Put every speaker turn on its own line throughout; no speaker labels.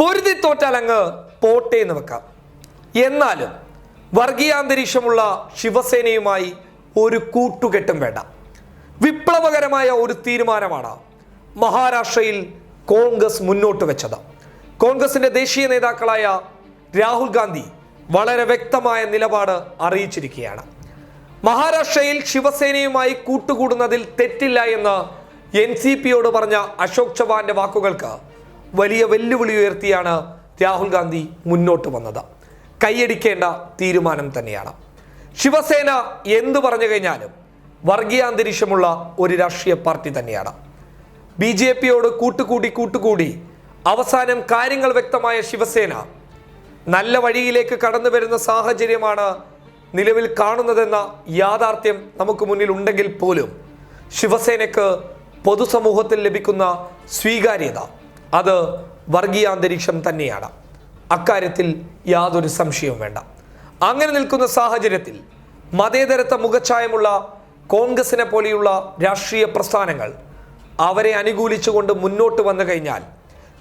പൊരുതി തോറ്റാൽ അങ്ങ് പോട്ടെ എന്ന് വെക്കാം. എന്നാലും വർഗീയാന്തരീക്ഷമുള്ള ശിവസേനയുമായി ഒരു കൂട്ടുകെട്ടും വേണ്ട. വിപ്ലവകരമായ ഒരു തീരുമാനമാണ് മഹാരാഷ്ട്രയിൽ കോൺഗ്രസ് മുന്നോട്ട് വെച്ചത്. കോൺഗ്രസിന്റെ ദേശീയ നേതാക്കളായ രാഹുൽ ഗാന്ധി വളരെ വ്യക്തമായ നിലപാട് അറിയിച്ചിരിക്കുകയാണ്. മഹാരാഷ്ട്രയിൽ ശിവസേനയുമായി കൂട്ടുകൂടുന്നതിൽ തെറ്റില്ല എന്ന് എൻ സി പിയോട് പറഞ്ഞ അശോക് ചവാന്റെ വാക്കുകൾക്ക് വലിയ വെല്ലുവിളി ഉയർത്തിയാണ് രാഹുൽ ഗാന്ധി മുന്നോട്ട് വന്നത്. കൈയടിക്കേണ്ട തീരുമാനം തന്നെയാണ്. ശിവസേന എന്തു പറഞ്ഞു കഴിഞ്ഞാലും വർഗീയാന്തരീക്ഷമുള്ള ഒരു രാഷ്ട്രീയ പാർട്ടി തന്നെയാണ്. ബി ജെ പിയോട് കൂട്ടുകൂടി കൂട്ടുകൂടി അവസാനം കാര്യങ്ങൾ വ്യക്തമായ ശിവസേന നല്ല വഴിയിലേക്ക് കടന്നു വരുന്ന സാഹചര്യമാണ് നിലവിൽ കാണുന്നതെന്ന യാഥാർത്ഥ്യം നമുക്ക് മുന്നിൽ ഉണ്ടെങ്കിൽ പോലും ശിവസേനയ്ക്ക് പൊതുസമൂഹത്തിൽ ലഭിക്കുന്ന സ്വീകാര്യത അത് വർഗീയാന്തരീക്ഷം തന്നെയാണ്. അക്കാര്യത്തിൽ യാതൊരു സംശയവും വേണ്ട. അങ്ങനെ നിൽക്കുന്ന സാഹചര്യത്തിൽ മതേതരത്വ മുഖച്ഛായമുള്ള കോൺഗ്രസിനെ പോലെയുള്ള രാഷ്ട്രീയ പ്രസ്ഥാനങ്ങൾ അവരെ അനുകൂലിച്ചുകൊണ്ട് മുന്നോട്ട് വന്നു കഴിഞ്ഞാൽ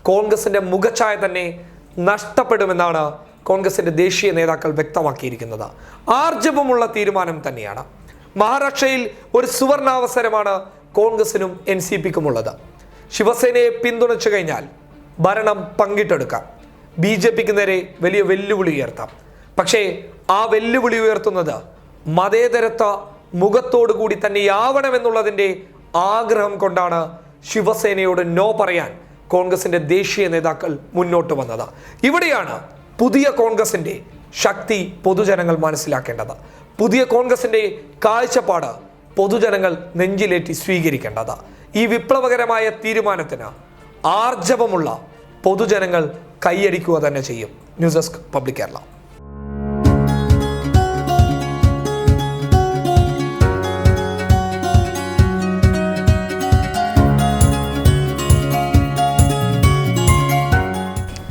കോൺഗ്രസിന്റെ മുഖച്ഛായ തന്നെ നഷ്ടപ്പെടുമെന്നാണ് കോൺഗ്രസിന്റെ ദേശീയ നേതാക്കൾ വ്യക്തമാക്കിയിരിക്കുന്നത്. ആർജവമുള്ള തീരുമാനം തന്നെയാണ്. മഹാരാഷ്ട്രയിൽ ഒരു സുവർണാവസരമാണ് കോൺഗ്രസിനും എൻ സി പിക്കും ഉള്ളത് ശിവസേനയെ പിന്തുണച്ചു കഴിഞ്ഞാൽ ഭരണം പങ്കിട്ടെടുക്കാം. ബി ജെ പിക്ക് നേരെ വലിയ വെല്ലുവിളി ഉയർത്താം. പക്ഷേ ആ വെല്ലുവിളി ഉയർത്തുന്നത് മതേതരത്വ മുഖത്തോടു കൂടി തന്നെയാവണമെന്നുള്ളതിന്റെ ആഗ്രഹം കൊണ്ടാണ് ശിവസേനയോട് നോ പറയാൻ കോൺഗ്രസിന്റെ ദേശീയ നേതാക്കൾ മുന്നോട്ട് വന്നത്. ഇവിടെയാണ് പുതിയ കോൺഗ്രസിന്റെ ശക്തി പൊതുജനങ്ങൾ മനസ്സിലാക്കേണ്ടത്. പുതിയ കോൺഗ്രസിന്റെ കാഴ്ചപ്പാട് പൊതുജനങ്ങൾ നെഞ്ചിലേറ്റി സ്വീകരിക്കേണ്ടത്. ഈ വിപ്ലവകരമായ തീരുമാനത്തിന് ആർജവമുള്ള പൊതുജനങ്ങൾ കൈയടിക്കുക തന്നെ ചെയ്യും. News desk public Kerala.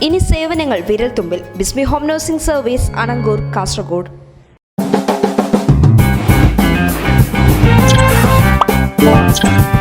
ഇനി സേവനങ്ങൾ വിരൽത്തുമ്പിൽ. Bismi home nursing service Anangoor Kasaragod.
Thank